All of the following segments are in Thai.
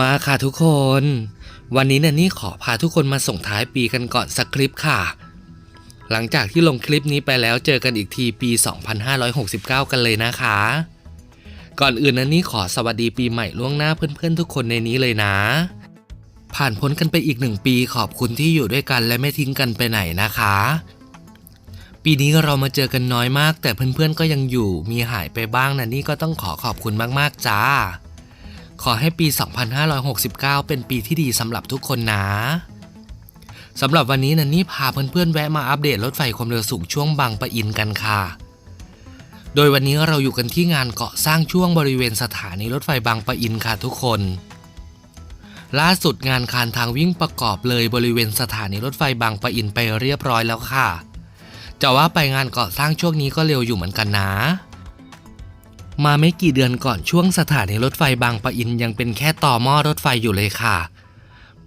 มาค่ะทุกคน วันนี้เนี่ยนี่ขอพาทุกคนมาส่งท้ายปีกันก่อนสักคลิปค่ะ หลังจากที่ลงคลิปนี้ไปแล้วเจอกันอีกทีปี 2569 กันเลยนะคะ ก่อนอื่นนะนี่ขอสวัสดีปีใหม่ล่วงหน้าเพื่อนๆ ทุกคนในนี้เลยนะ ผ่านพ้นกันไปอีกหนึ่งปีขอบคุณที่อยู่ด้วยกันและไม่ทิ้งกันไปไหนนะคะ ปีนี้เรามาเจอกันน้อยมาก แต่เพื่อนๆก็ยังอยู่มีหายไปบ้างนะนี่ก็ต้องขอขอบคุณมากๆจ้า ขอให้ปี 2569 เป็นปีที่ดีสำหรับทุกคนนะสำหรับวันนี้นันนี่พาเพื่อนๆแวะมาอัปเดตรถไฟความเร็วสูงช่วงบางปะอินกันค่ะ โดยวันนี้เราอยู่กันที่งานเกาะสร้างช่วงบริเวณสถานีรถไฟบางปะอินค่ะทุกคน ล่าสุดงานคานทางวิ่งประกอบเลยบริเวณสถานีรถไฟบางปะอินไปเรียบร้อยแล้วค่ะ จะว่าไปงานเกาะสร้างช่วงนี้ก็เร็วอยู่เหมือนกันนะ มาไม่กี่เดือนก่อนช่วงสถานีรถไฟบางปะอินยังเป็นแค่ต่อหม้อรถไฟอยู่เลยค่ะ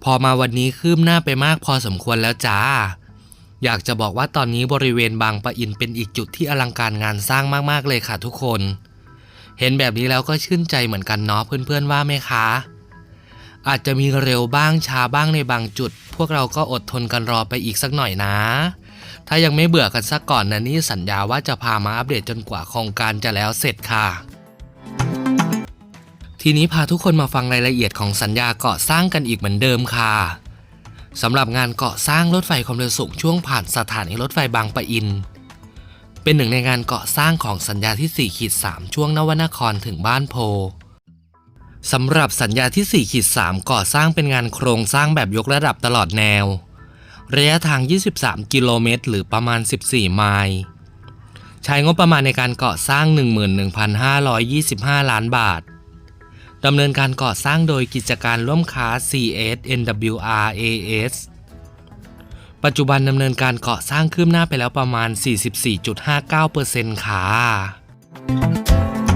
พอมาวันนี้คืบหน้าไปมากพอสมควรแล้วจ้า อยากจะบอกว่าตอนนี้บริเวณบางปะอินเป็นอีกจุดที่อลังการงานสร้างมากๆเลยค่ะทุกคน เห็นแบบนี้แล้วก็ชื่นใจเหมือนกันเนาะเพื่อนๆว่าไหมคะ อาจจะมีเร็วบ้างช้าบ้างในบางจุด พวกเราก็อดทนกันรอไปอีกสักหน่อยนะ ถ้ายังไม่เบื่อกันสักก่อนนะนี่สัญญาว่าจะพามาอัปเดตจนกว่าโครงการจะแล้วเสร็จค่ะ ทีนี้พาทุกคนมาฟังรายละเอียดของสัญญาเกาะสร้างกันอีกเหมือนเดิมค่ะสำหรับงานเกาะสร้างรถไฟความเร็วสูงช่วงผ่านสถานีรถไฟบางปะอิน เป็นหนึ่งในงานเกาะสร้างของสัญญาที่ 4 ขีด 3 ช่วงนวนครถึงบ้านโพสำหรับสัญญาที่4ขีด3ก่อสร้างเป็นงานโครงสร้างแบบยกระดับตลอดแนว ระยะทาง 23 กิโลเมตร หรือประมาณ 14 ไมล์ใช้งบประมาณในการก่อสร้าง 11,525 ล้านบาทดำเนินการก่อสร้างโดยกิจการร่วมค้า CS NWR AS ปัจจุบันดำเนินการก่อสร้างคืบหน้าไปแล้วประมาณ 44.59%ค่ะ